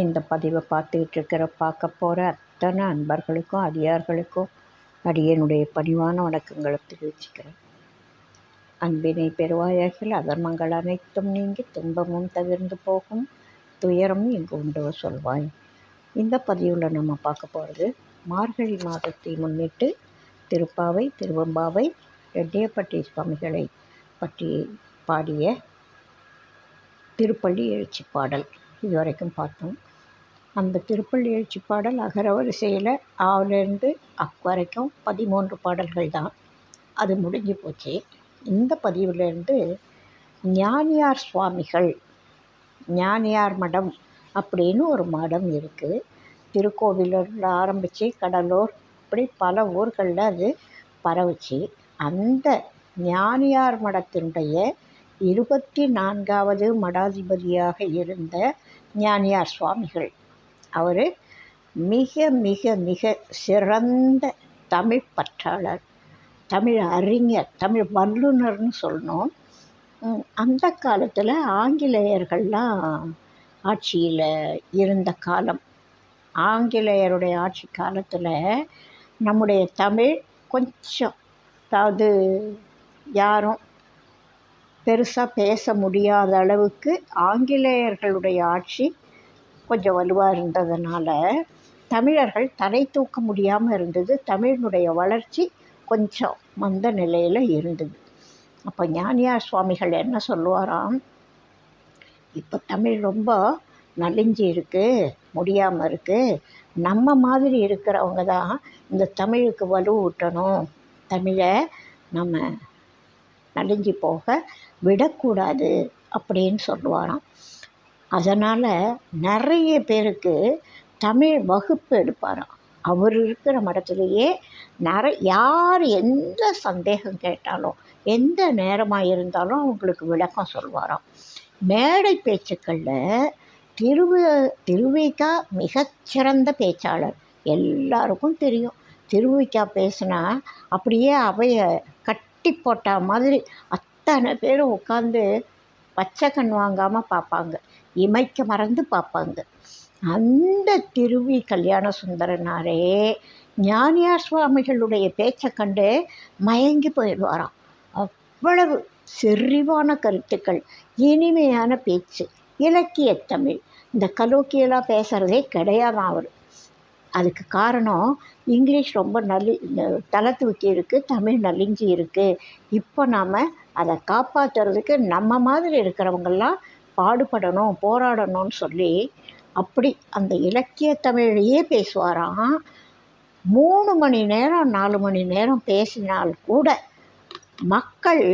இந்த பதிவை பார்த்துக்கிட்டு இருக்கிற பார்க்க போகிற அத்தனை அன்பர்களுக்கும் அடியார்களுக்கும் அடியனுடைய பணிவான வணக்கங்களை தெரிவிச்சுக்கிறேன். அன்பினை பெறுவாயாகில் அதர்மங்கள் அனைத்தும் நீங்கி துன்பமும் தவிர்ந்து போகும் துயரமும் இங்கு உண்டு சொல்வாய். இந்த பதிவில் நம்ம பார்க்க போகிறது மார்கழி மாதத்தை முன்னிட்டு திருப்பாவை திருவம்பாவை ரெட்டியப்பட்டி சுவாமிகளை பற்றி பாடிய திருப்பள்ளி எழுச்சி பாடல். இது வரைக்கும் பார்த்தோம். அந்த திருப்பள்ளி எழுச்சி பாடல் அகர வரிசையில் ஆவிலேருந்து அக் வரைக்கும் பதிமூன்று பாடல்கள் தான். அது முடிஞ்சு போச்சு. இந்த பதிவிலேருந்து ஞானியார் சுவாமிகள் ஞானியார் மடம் அப்படின்னு ஒரு மடம் இருக்குது திருக்கோவிலூரில் ஆரம்பித்து கடலூர் இப்படி பல ஊர்களில் அது பரவுச்சு. அந்த ஞானியார் மடத்தினுடைய இருபத்தி நான்காவது மடாதிபதியாக இருந்த ஞானியார் சுவாமிகள். அவர் மிக மிக மிக சிறந்த தமிழ் பற்றாளர் தமிழ் அறிஞர் தமிழ் வல்லுநர்னு சொல்லணும். அந்த காலத்தில் ஆங்கிலேயர்கள்லாம் ஆட்சியில் இருந்த காலம். ஆங்கிலேயருடைய ஆட்சி காலத்தில் நம்முடைய தமிழ் கொஞ்சம் அதாவது யாரும் பெருசாக பேச முடியாத அளவுக்கு ஆங்கிலேயர்களுடைய ஆட்சி கொஞ்சம் வலுவாக இருந்ததுனால தமிழர்கள் தலை தூக்க முடியாமல் இருந்தது. தமிழினுடைய வளர்ச்சி கொஞ்சம் மந்த நிலையில் இருந்தது. அப்போ ஞானியார் சுவாமிகள் என்ன சொல்லுவாராம்? இப்போ தமிழ் ரொம்ப நலிஞ்சு இருக்குது முடியாமல் இருக்குது நம்ம மாதிரி இருக்கிறவங்க தான் இந்த தமிழுக்கு வலு ஊட்டணும் தமிழை நம்ம நலிஞ்சு போக விடக்கூடாது அப்படின்னு சொல்லுவாராம் அதனால் நிறைய பேருக்கு தமிழ் வகுப்பு எடுப்பாராம். அவர் இருக்கிற மடத்துலேயே நிற யார் எந்த சந்தேகம் கேட்டாலும் எந்த நேரமாக இருந்தாலும் அவங்களுக்கு விளக்கம் சொல்வாராம் மேடை பேச்சுக்களில் திருவ திருவிக்கா மிகச்சிறந்த பேச்சாளர். எல்லாருக்கும் தெரியும். திருவிக்கா பேசுனா அப்படியே அவைய கட்டி போட்ட மாதிரி அத்தனை பேரும் உட்காந்து பச்சை கண் வாங்காமல் பார்ப்பாங்க. இமைக்க மறந்து பார்ப்பாங்க. அந்த திருவி கல்யாண சுந்தரனாரே ஞானியார் சுவாமிகளுடைய பேச்சை கண்டு மயங்கி போயிடுவாராம். அவ்வளவு செறிவான கருத்துக்கள் இனிமையான பேச்சு இலக்கிய தமிழ். இந்த கலோக்கியெல்லாம் பேசுகிறதே கிடையாதான் அவர். அதுக்கு காரணம் இங்கிலீஷ் ரொம்ப நலி தலை தூக்கி இருக்குது தமிழ் நலிஞ்சி இருக்குது இப்போ நாம் அதை காப்பாற்றுறதுக்கு நம்ம மாதிரி இருக்கிறவங்கெல்லாம் பாடுபடணும் போராடணும்னு சொல்லி அப்படி அந்த இலக்கிய தமிழையே பேசுவாராம். மூணு மணி நேரம் நாலு மணி நேரம் பேசினால் கூட மக்கள்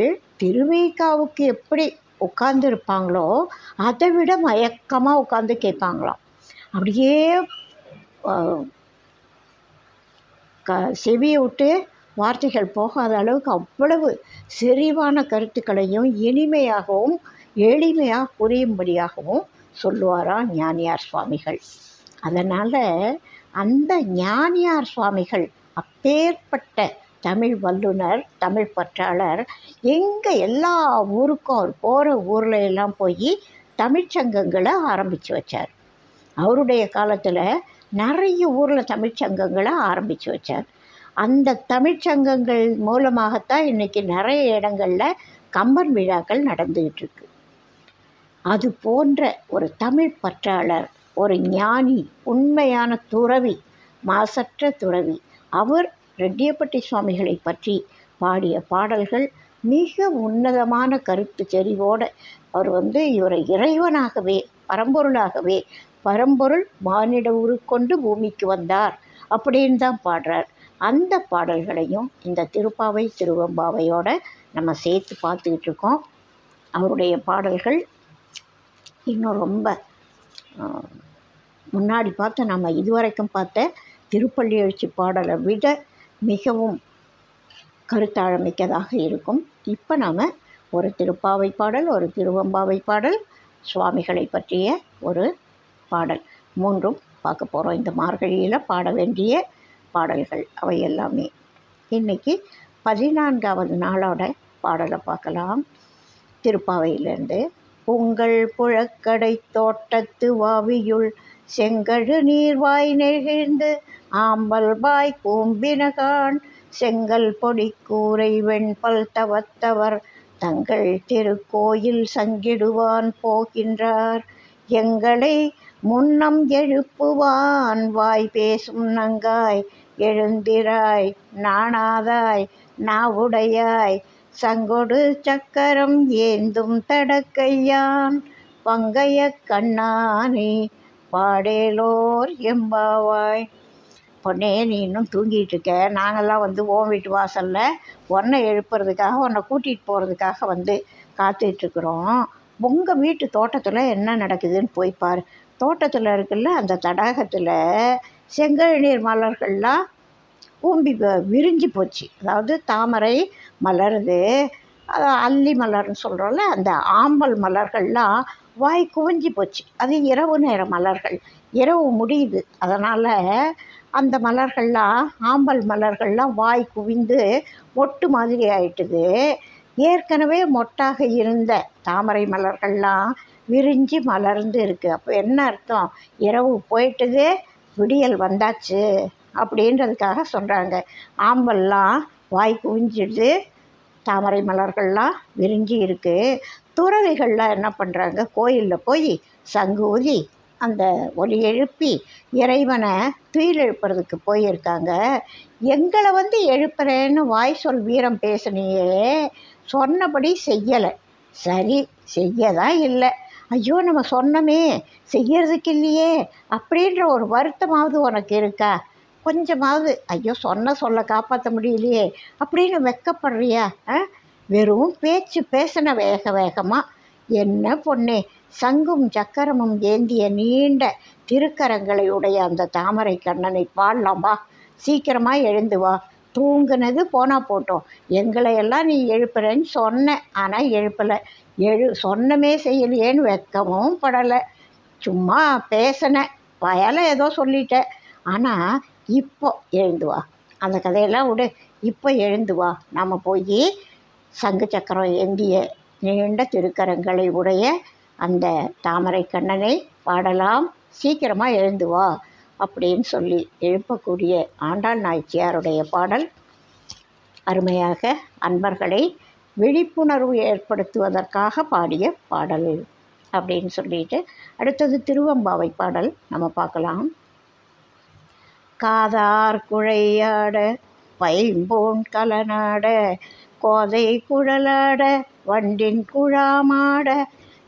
திருவிக்காவுக்கு எப்படி உட்காந்துருப்பாங்களோ அதை விட மயக்கமாக உட்காந்து கேட்பாங்களாம். அப்படியே க செவியை விட்டு வார்த்தைகள் போகாத அளவுக்கு அவ்வளவு செறிவான கருத்துக்களையும் இனிமையாகவும் எளிமையாக புரியும்படியாகவும் சொல்லுவாராம் ஞானியார் சுவாமிகள். அதனால் அந்த ஞானியார் சுவாமிகள் அப்பேற்பட்ட தமிழ் வல்லுனர் தமிழ் பற்றாளர் எங்கே எல்லா ஊருக்கும் அவர் போகிற ஊரில் எல்லாம் போய் தமிழ்ச்சங்கங்களை ஆரம்பித்து வச்சார். அவருடைய காலத்தில் நிறைய ஊரில் தமிழ்ச்சங்கங்களை ஆரம்பித்து வச்சார். அந்த தமிழ்ச்சங்கங்கள் மூலமாகத்தான் இன்றைக்கி நிறைய இடங்களில் கம்பன் விழாக்கள் நடந்துக்கிட்டு இருக்கு. அது போன்ற ஒரு தமிழ் பற்றாளர் ஒரு ஞானி உண்மையான துறவி மாசற்ற துறவி அவர் ரெட்டியப்பட்டி சுவாமிகளை பற்றி பாடிய பாடல்கள் மிக உன்னதமான கருத்து செறிவோடு அவர் வந்து இவரை இறைவனாகவே பரம்பொருளாகவே பரம்பொருள் மானிட உருக்கொண்டு பூமிக்கு வந்தார். அப்படின்னு தான் பாடுறார். அந்த பாடல்களையும் இந்த திருப்பாவை திருவம்பாவையோடு நம்ம சேர்த்து பார்த்துக்கிட்டு இருக்கோம். அவருடைய பாடல்கள் இன்னும் ரொம்ப முன்னாடி பார்த்த நம்ம இதுவரைக்கும் பார்த்த திருப்பள்ளி எழுச்சி பாடலை விட மிகவும் கருத்தாழமிக்கதாக இருக்கும். இப்போ நாம் ஒரு திருப்பாவை பாடல் ஒரு திருவம்பாவை பாடல் சுவாமிகளை பற்றிய ஒரு பாடல். மூன்றும் பார்க்க போகிறோம் இந்த மார்கழியில் பாட வேண்டிய பாடல்கள் அவை எல்லாமே. இன்றைக்கி பதினான்காவது நாளோட பாடலை பார்க்கலாம். திருப்பாவையிலேருந்து உங்கள் புழக்கடை தோட்டத்து வாவியுள் செங்கழு நீர்வாய் நெகிழ்ந்து ஆம்பல் வாய் கூம்பினகான் செங்கல் பொடி கூரை வெண்பல் தவத்தவர் தங்கள் திருக்கோயில் சங்கிடுவான் போகின்றார். எங்களை முன்னம் எழுப்புவான். வாய் பேசும் நங்காய் எழுந்திராய் நாணாதாய் நாவுடையாய். சங்கொடு சக்கரம் ஏந்தும் தடக்கையான். பங்கைய கண்ணானி பாடேலோர் எம்பாவாய். பொண்ணே நீ இன்னும் தூங்கிட்டு இருக்க. நாங்கள்லாம் வந்து ஓம் வீட்டு வாசலில் உன்னை எழுப்புறதுக்காக உன்னை கூட்டிகிட்டு போகிறதுக்காக வந்து காத்துட்ருக்குறோம் உங்கள் வீட்டு தோட்டத்தில் என்ன நடக்குதுன்னு போய் பாரு. தோட்டத்தில் இருக்குல்ல அந்த தடாகத்தில் செங்கழுநீர் மலர்கள்லாம் கூம்பி விரிஞ்சு போச்சு. அதாவது தாமரை மலருது அல்லி மலர்னு சொல்கிறோம்ல அந்த ஆம்பல் மலர்கள்லாம் வாய் குவிஞ்சி போச்சு. அது இரவு நேர மலர்கள் இரவு முடியுது. அதனால் அந்த மலர்கள்லாம் ஆம்பல் மலர்கள்லாம் வாய் குவிந்து ஒட்டு மாதிரி ஆயிட்டுது. ஏற்கனவே மொட்டாக இருந்த தாமரை மலர்கள்லாம் விரிஞ்சு மலர்ந்து இருக்குது அப்போ என்ன அர்த்தம்? இரவு போயிட்டுது விடியல் வந்தாச்சு அப்படின்றதுக்காக சொல்கிறாங்க ஆம்பல்லாம் வாய் குவிஞ்சிடுது தாமரை மலர்கள்லாம் விரிஞ்சு இருக்குது துறவிகள்லாம் என்ன பண்ணுறாங்க கோயிலில் போய் சங்கு ஊதி அந்த ஒலி எழுப்பி இறைவனை துயில் எழுப்புறதுக்கு போயிருக்காங்க. எங்களை வந்து எழுப்புறேன்னு வாய் சொல் வீரம் பேசுனியே சொன்னபடி செய்யலை. சரி செய்ய தான் இல்லை. ஐயோ நம்ம சொன்னோமே செய்யறதுக்கு இல்லையே அப்படின்ற ஒரு வருத்தமாவது உனக்கு இருக்கா? கொஞ்சமாவது ஐயோ சொன்ன சொல்ல காப்பாற்ற முடியலையே அப்படின்னு வெக்கப்படுறியா? ஆ? வெறும் பேச்சு பேசின வேக வேகமாக என்ன பொண்ணே சங்கும் சக்கரமும் ஏந்திய நீண்ட திருக்கரங்களை உடைய அந்த தாமரை கண்ணனை பாடலாம் வா. சீக்கிரமாக எழுந்து வா. தூங்குனது போனால் போட்டோம். எங்களையெல்லாம் நீ எழுப்புறேன்னு சொன்ன. ஆனால் எழுப்பலை. எழு சொன்னமே செய்யலையேன்னு வெக்கமும் படலை. சும்மா பேசினேன் வயலை ஏதோ சொல்லிட்டேன் ஆனால் இப்போ எழுந்து வா. அந்த கதையெல்லாம் விடு. இப்போ எழுந்து வா. நம்ம போய் சங்கு சக்கரம் ஏந்திய நீண்ட திருக்கரங்களை உடைய அந்த தாமரை கண்ணனை பாடலாம். சீக்கிரமாக எழுந்து வா அப்படின்னு சொல்லி எழுப்பக்கூடிய ஆண்டாள் நாய்ச்சியாருடைய பாடல். அருமையாக அன்பர்களை விழிப்புணர்வு ஏற்படுத்துவதற்காக பாடிய பாடல் அப்படின்னு சொல்லிட்டு அடுத்தது திருவம்பாவை பாடல் நம்ம பார்க்கலாம். காதார் குழையாட பைம்போன் கலனாட கோதை குழலாட வண்டின் குழாமாட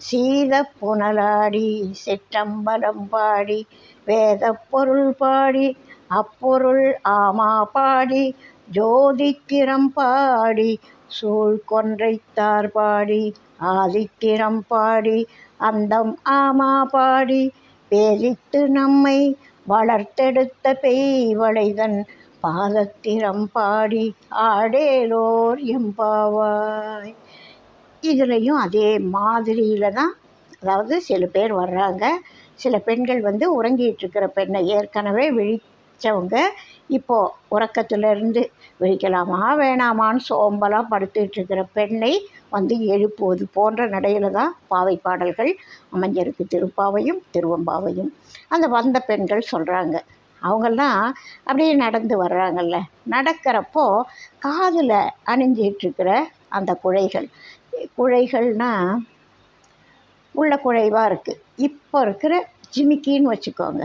சீத புனலாடி சிற்றம்பலம் பாடி வேத பொருள் பாடி அப்பொருள் ஆமா பாடி ஜோதித்திரம் பாடி சூழ் கொன்றைத்தார் பாடி ஆதித்திரம் பாடி அந்தம் ஆமா பாடி பேரித்து நம்மை வளர்த்தெடுத்த பெய்வளைதன் பாதத்திரம் பாடி ஆடேலோர் எம்பாவாய். இதுலேயும் அதே மாதிரியில் தான் அதாவது சில பேர் வர்றாங்க. சில பெண்கள் வந்து உறங்கிட்டு இருக்கிற பெண்ணை ஏற்கனவே விழிச்சவங்க இப்போது உறக்கத்திலிருந்து விழிக்கலாமா வேணாமான்னு சோம்பலாக படுத்துட்டு இருக்கிற பெண்ணை வந்து எழுப்புவது போன்ற நடையில் தான் பாவை பாடல்கள் அமைஞ்சிருக்கு. திருப்பாவையும் திருவம்பாவையும். அந்த வந்த பெண்கள் சொல்கிறாங்க அவங்கெல்லாம் அப்படியே நடந்து வர்றாங்கல்ல. நடக்கிறப்போ காதில் அணிஞ்சிட்ருக்கிற அந்த குழைகள். குழைகள்னால் உள்ள குழைவாக இருக்குது இப்போ இருக்கிற ஜிமிக்கின்னு வச்சுக்கோங்க.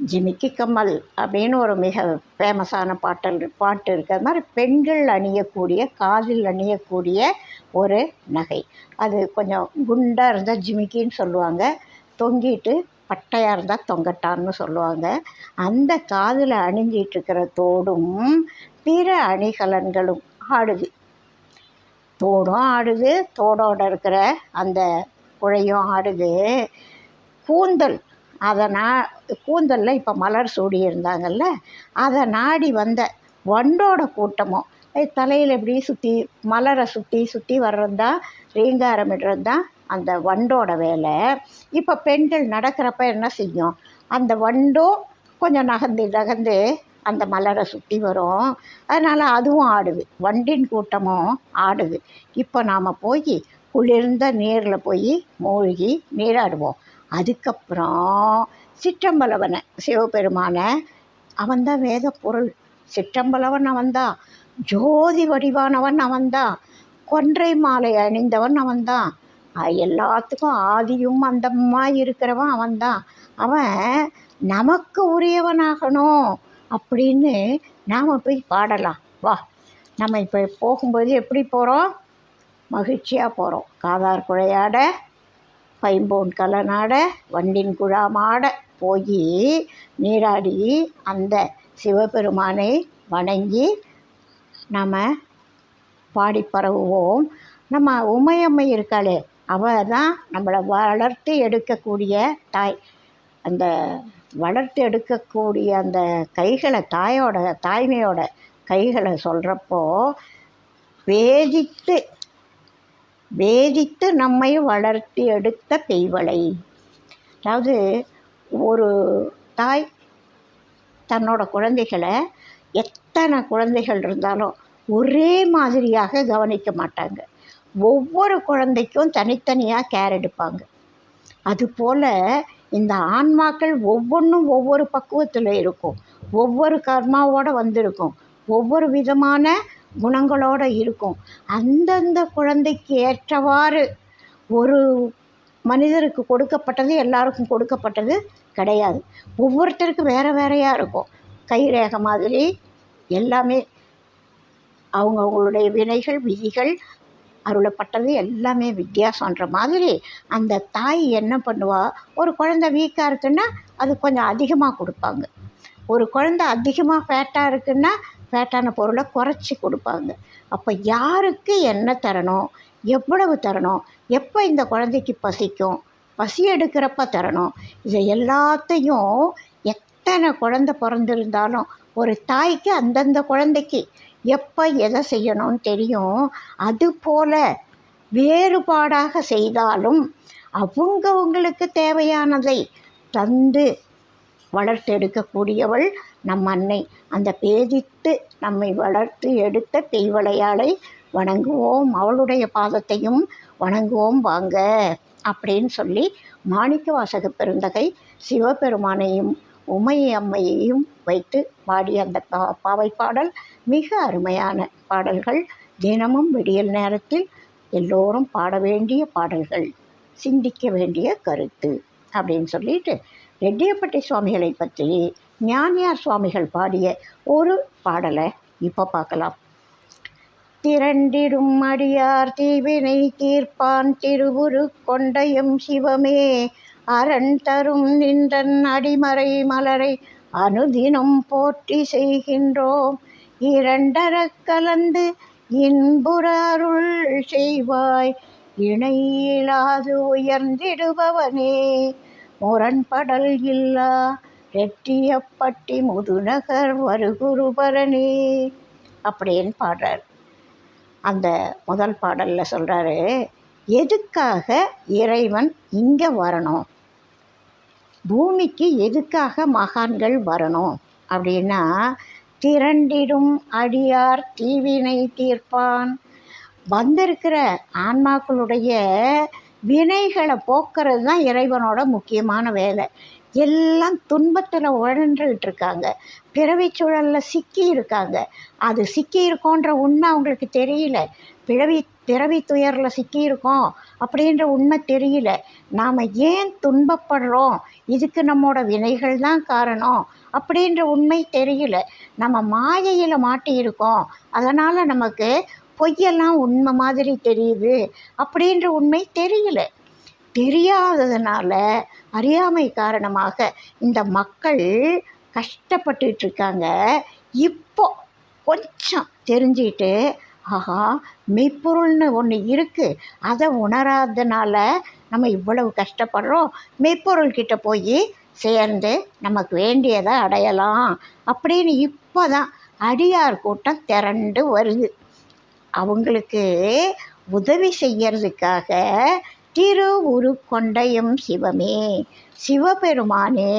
ஜிமிக்கி கம்மல் அப்படின்னு ஒரு மிக ஃபேமஸான பாட்டல் பாட்டு இருக்கிற மாதிரி பெண்கள் அணியக்கூடிய காதில் அணியக்கூடிய ஒரு நகை. அது கொஞ்சம் குண்டாக இருந்தால் ஜிமிக்கின்னு சொல்லுவாங்க. தொங்கிட்டு பட்டையாக இருந்தால் தொங்கட்டான்னு சொல்லுவாங்க. அந்த காதில் அணிஞ்சிட்டுருக்கிற தோடும் பிற அணிகலன்களும் ஆடுது. தோடும் ஆடுது தோடோட இருக்கிற அந்த குழையும் ஆடுது. கூந்தல் அதை நா கூந்தலில் இப்போ மலர் சூடி இருந்தாங்கல்ல அதை நாடி வந்த வண்டோட கூட்டமும் தலையில் இப்படி சுற்றி மலரை சுற்றி சுற்றி வர்றது தான் ரீங்காரமிடுறது தான் அந்த வண்டோட வேலை. இப்போ பெண்கள் நடக்கிறப்ப என்ன செய்யும்? அந்த வண்டும் கொஞ்சம் நகர்ந்து நகர்ந்து அந்த மலரை சுற்றி வரும். அதனால் அதுவும் ஆடுது. வண்டின் கூட்டமும் ஆடுது. இப்போ நாம் போய் குளிர்ந்த நீரில் போய் மூழ்கி நீராடுவோம். அதுக்கப்புறம் சிற்றம்பலவனை சிவபெருமானை அவன்தான் வேத பொருள் சிற்றம்பலவன் அவன்தான் ஜோதி வடிவானவன் அவன்தான் கொன்றை மாலை அணிந்தவன் அவன்தான் எல்லாத்துக்கும் ஆதியும் அந்தமாக இருக்கிறவன் அவன்தான். அவன் நமக்கு உரியவனாகணும் அப்படின்னு நாம் போய் பாடலாம். வா நம்ம இப்போ போகும்போது எப்படி போகிறோம் மகிழ்ச்சியாக போகிறோம் காதார் குழையாட பைம்போன் கலனாட வண்டின் குழாமாட போய் நீராடி அந்த சிவபெருமானை வணங்கி நாம் பாடி பரவுவோம். நம்ம உமையம்மை இருக்காளே அவள் தான் நம்மளை வளர்த்து எடுக்கக்கூடிய தாய். அந்த வளர்த்து எடுக்கக்கூடிய அந்த கைகளை தாயோட தாய்மையோட கைகளை சொல்கிறப்போ வேதித்து வேதித்து நம்மை வளர்த்து எடுத்த பெய்வளை. அதாவது ஒரு தாய் தன்னோட குழந்தைகளை எத்தனை குழந்தைகள் இருந்தாலும் ஒரே மாதிரியாக கவனிக்க மாட்டாங்க. ஒவ்வொரு குழந்தைக்கும் தனித்தனியாக கேர் எடுப்பாங்க. அதுபோல் இந்த ஆன்மாக்கள் ஒவ்வொன்றும் ஒவ்வொரு பக்குவத்தில் இருக்கும். ஒவ்வொரு கர்மாவோடு வந்திருக்கும். ஒவ்வொரு விதமான குணங்களோடு இருக்கும். அந்தந்த குழந்தைக்கு ஏற்றவாறு ஒரு மனிதருக்கு கொடுக்கப்பட்டது எல்லாருக்கும் கொடுக்கப்பட்டது கிடையாது. ஒவ்வொருத்தருக்கும் வேறு வேறையாக இருக்கும். கைரேகை மாதிரி எல்லாமே. அவங்கவுங்களுடைய வினைகள் விதிகள் அருளப்பட்டது எல்லாமே வித்தியாசன்ற மாதிரி அந்த தாய் என்ன பண்ணுவா? ஒரு குழந்த வீக்காக இருக்குன்னா அது கொஞ்சம் அதிகமாக கொடுப்பாங்க. ஒரு குழந்த அதிகமாக ஃபேட்டாக இருக்குன்னா ஃபேட்டான பொருளை குறைச்சி கொடுப்பாங்க. அப்போ யாருக்கு என்ன தரணும்? எவ்வளவு தரணும்? எப்போ இந்த குழந்தைக்கு பசிக்கும்? பசி எடுக்கிறப்ப தரணும். இதை எல்லாத்தையும் எத்தனை குழந்த பிறந்திருந்தாலும் ஒரு தாய்க்கு அந்தந்த குழந்தைக்கு எப்போ எதை செய்யணும்னு தெரியும்? அதுபோல் வேறுபாடாக செய்தாலும் அவங்கவுங்களுக்கு தேவையானதை தந்து வளர்த்தெடுக்கக்கூடியவள் நம் அன்னை. அந்த பேதித்து நம்மை வளர்த்து எடுத்த தெய்வளையாளை வணங்குவோம். அவளுடைய பாதத்தையும் வணங்குவோம் வாங்க அப்படின்னு சொல்லி மாணிக்க வாசக பெருந்தகை சிவபெருமானையும் உமை அம்மையையும் வைத்து பாடிய அந்த பா பாவை பாடல் மிக அருமையான பாடல்கள். தினமும் விடியல் நேரத்தில் எல்லோரும் பாட வேண்டிய பாடல்கள் சிந்திக்க வேண்டிய கருத்து அப்படின்னு சொல்லிட்டு ரெட்டியப்பட்டி சுவாமிகளை பற்றி ஞானியார் சுவாமிகள் பாடிய ஒரு பாடலை இப்போ பார்க்கலாம். திரண்டிடும் அடியார் தீவினை தீர்ப்பான் திருவுரு கொண்டயம் சிவமே அரண் தரும் நின்றன் அடிமறை மலரை அனுதினம் போற்றி செய்கின்றோம். இரண்டர கலந்து இன்புற அருள் செய்வாய். இணையிலாது உயர்ந்திடுபவனே முரண்படல் இல்லா ரெட்டியப்பட்டி முதுநகர் வருகுருபரனே. அப்படின்னு பாடுறார். அந்த முதல் பாடலில் சொல்கிறாரு எதுக்காக இறைவன் இங்கே வரணும்? பூமிக்கு எதுக்காக மகான்கள் வரணும்? அப்படின்னா திரண்டிடும் அடியார் தீவினை தீர்ப்பான். வந்திருக்கிற ஆன்மாக்களுடைய வினைகளை போக்குறது தான் இறைவனோட முக்கியமான வேலை. எல்லாம் துன்பத்தில் உழன்றுகிட்டு இருக்காங்க. பிறவி சூழலில் சிக்கி இருக்காங்க. அது சிக்கி இருக்கோன்ற உண்மை அவங்களுக்கு தெரியல. பிறவி பிறவி துயரில் சிக்கியிருக்கோம் அப்படின்ற உண்மை தெரியல. நாம் ஏன் துன்பப்படுறோம்? இதுக்கு நம்மோட வினைகள் தான் காரணம் அப்படின்ற உண்மை தெரியல. நம்ம மாயையில் மாட்டியிருக்கோம். அதனால் நமக்கு பொய்யெல்லாம் உண்மை மாதிரி தெரியுது அப்படின்ற உண்மை தெரியல. தெரியாததுனால அறியாமை காரணமாக இந்த மக்கள் கஷ்டப்பட்டுட்டு இருக்காங்க. இப்போ கொஞ்சம் தெரிஞ்சுக்கிட்டு ஆஹா மெய்ப்பொருள்னு ஒன்று இருக்குது அதை உணராதனால நம்ம இவ்வளவு கஷ்டப்படுறோம். மெய்ப்பொருள்கிட்ட போய் சேர்ந்து நமக்கு வேண்டியதை அடையலாம் அப்படின்னு இப்போ தான் அடியார் கூட்டம் திரண்டு வருது. அவங்களுக்கு உதவி செய்யறதுக்காக திரு உரு கொண்டயம் சிவமே சிவபெருமானே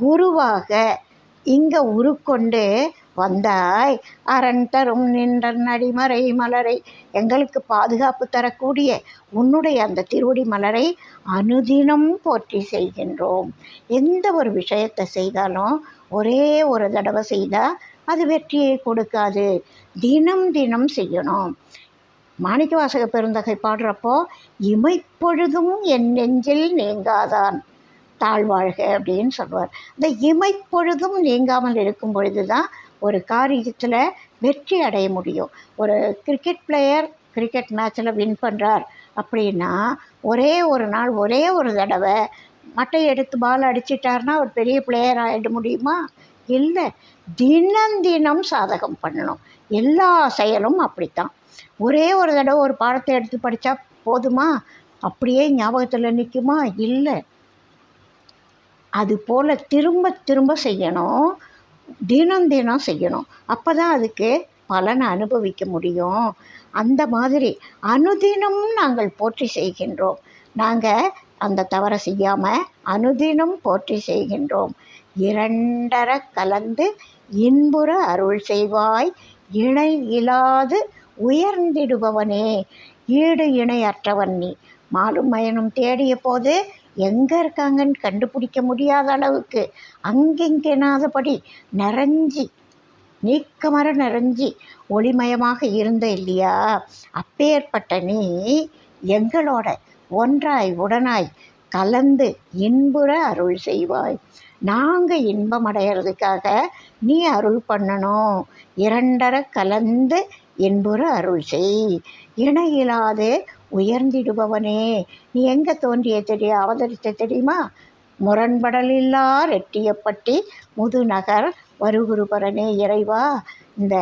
குருவாக இங்கே உருக்கொண்டு வந்தாய். அரண் தரும் நின்ற நடிமறை மலரை எங்களுக்கு பாதுகாப்பு தரக்கூடிய உன்னுடைய அந்த திருவடி மலரை அனுதினம் போற்றி செய்கின்றோம். எந்த ஒரு விஷயத்தை செய்தாலும் ஒரே ஒரு தடவை செய்தால் அது வெற்றியை கொடுக்காது. தினம் தினம் செய்யணும். மாணிக்கவாசக பெருந்தகை பாடுறப்போ இமைப்பொழுதும் என் நெஞ்சில் நீங்காதான். தாழ்வாழ்க அப்படின்னு சொல்லுவார் இந்த இமைப்பொழுதும் நீங்காமல் இருக்கும் பொழுது தான் ஒரு காரியத்தில் வெற்றி அடைய முடியும். ஒரு கிரிக்கெட் பிளேயர் கிரிக்கெட் மேட்ச்சில் வின் பண்ணுறார் அப்படின்னா ஒரே ஒரு நாள் ஒரே ஒரு தடவை மட்டை எடுத்து பால் அடிச்சிட்டாருன்னா ஒரு பெரிய பிளேயர் ஆகிட முடியுமா? இல்லை. தினம் தினம் சாதகம் பண்ணணும். எல்லா செயலும் அப்படித்தான். ஒரே ஒரு தடவை ஒரு பாடத்தை எடுத்து படித்தா போதுமா? அப்படியே ஞாபகத்தில் நிற்குமா இல்லை. அது போல் திரும்ப திரும்ப செய்யணும். தினம் தினம் செய்யணும். அப்போ தான் அதுக்கு பலனை அனுபவிக்க முடியும். அந்த மாதிரி அனுதினமும் நாங்கள் போற்றி செய்கின்றோம். நாங்கள் அந்த தவறை செய்யாமல் அனுதினம் போற்றி செய்கின்றோம். இரண்டர கலந்து இன்புற அருள் செய்வாய். இணை இல்லாது உயர்ந்திடுபவனே. ஈடு இணையற்றவன் நீ. மாலும் மயனும் தேடிய போது எங்கே இருக்காங்கன்னு கண்டுபிடிக்க முடியாத அளவுக்கு அங்கெங்கெனாதபடி நிறைஞ்சி நீக்கமர நிறைஞ்சி ஒளிமயமாக இருந்த இல்லையா? அப்பேற்பட்ட நீ எங்களோட ஒன்றாய் உடனாய் கலந்து இன்புற அருள் செய்வாய். நாங்கள் இன்பம் அடையிறதுக்காக நீ அருள் பண்ணணும். இரண்டர கலந்து இன்புற அருள் செய். இணையிலாது உயர்ந்திடுபவனே. நீ எங்கே தோன்றிய தெரிய அவதரித்த தெரியுமா? முரண்படலில்லா ரெட்டியப்பட்டி முதுநகர் வருகுருபரனே இறைவா இந்த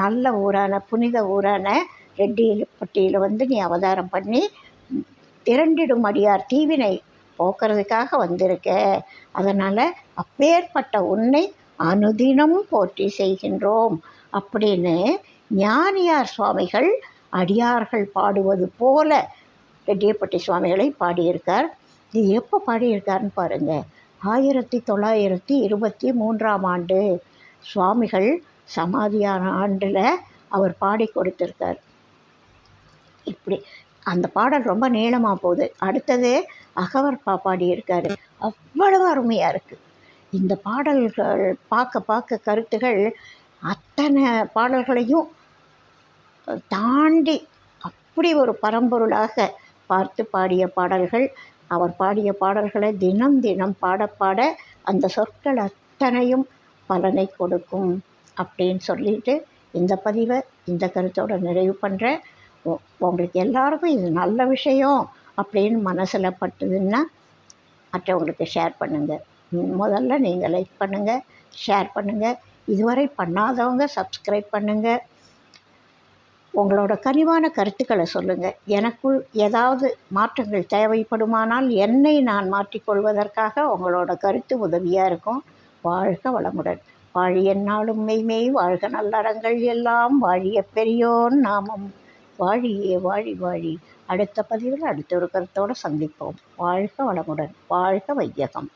நல்ல ஊரான புனித ஊரான ரெட்டியப்பட்டியில் வந்து நீ அவதாரம் பண்ணி திரண்டிடும் அடியார் தீவினை போக்குறதுக்காக வந்திருக்க. அதனால் அப்பேற்பட்ட உன்னை அனுதினம் போற்றி செய்கின்றோம் அப்படின்னு ஞானியார் சுவாமிகள் அடியார்கள் பாடுவது போல ரெட்டியப்பட்டி சுவாமிகளை பாடியிருக்கார். இது எப்போ பாடியிருக்காருன்னு பாருங்கள் ஆயிரத்தி தொள்ளாயிரத்தி இருபத்தி மூன்றாம் ஆண்டு சுவாமிகள் சமாதியான ஆண்டில் அவர் பாடி கொடுத்துருக்கார். இப்படி அந்த பாடல் ரொம்ப நீளமாக போகுது. அடுத்தது அகவர் பா பாடியிருக்காரு. அவ்வளவு அருமையாக இருக்குது இந்த பாடல்கள் பார்க்க பார்க்க கருத்துகள் அத்தனை பாடல்களையும் தாண்டி அப்படி ஒரு பரம்பொருளாக பார்த்து பாடிய பாடல்கள் அவர் பாடிய பாடல்களை தினம் தினம் பாட பாட அந்த சொற்கள் அத்தனையும் பலனை கொடுக்கும் அப்படின்னு சொல்லிட்டு இந்த பதிவை இந்த கருத்தோடு நிறைவு பண்ணுறேன் உங்களுக்கு எல்லாருக்கும் இது நல்ல விஷயம் அப்படின்னு மனசில் பட்டுதுன்னா மற்றவங்களுக்கு ஷேர் பண்ணுங்கள் முதல்ல நீங்கள் லைக் பண்ணுங்கள் ஷேர் பண்ணுங்கள் இதுவரை பண்ணாதவங்க சப்ஸ்கிரைப் பண்ணுங்கள் உங்களோட கனிவான கருத்துக்களை சொல்லுங்கள் எனக்குள் ஏதாவது மாற்றங்கள் தேவைப்படுமானால் என்னை நான் மாற்றிக்கொள்வதற்காக உங்களோட கருத்து உதவியாக இருக்கும். வாழ்க வளமுடன். வாழிய நாளும் மெய்மெய் வாழ்க நல்லறங்கள் எல்லாம் வாழிய பெரியோன் நாமம். வாழியே வாழி வாழி. அடுத்த பதிவில் அடுத்த ஒரு கருத்தோடு சந்திப்போம். வாழ்க வளமுடன். வாழ்க வையகம்.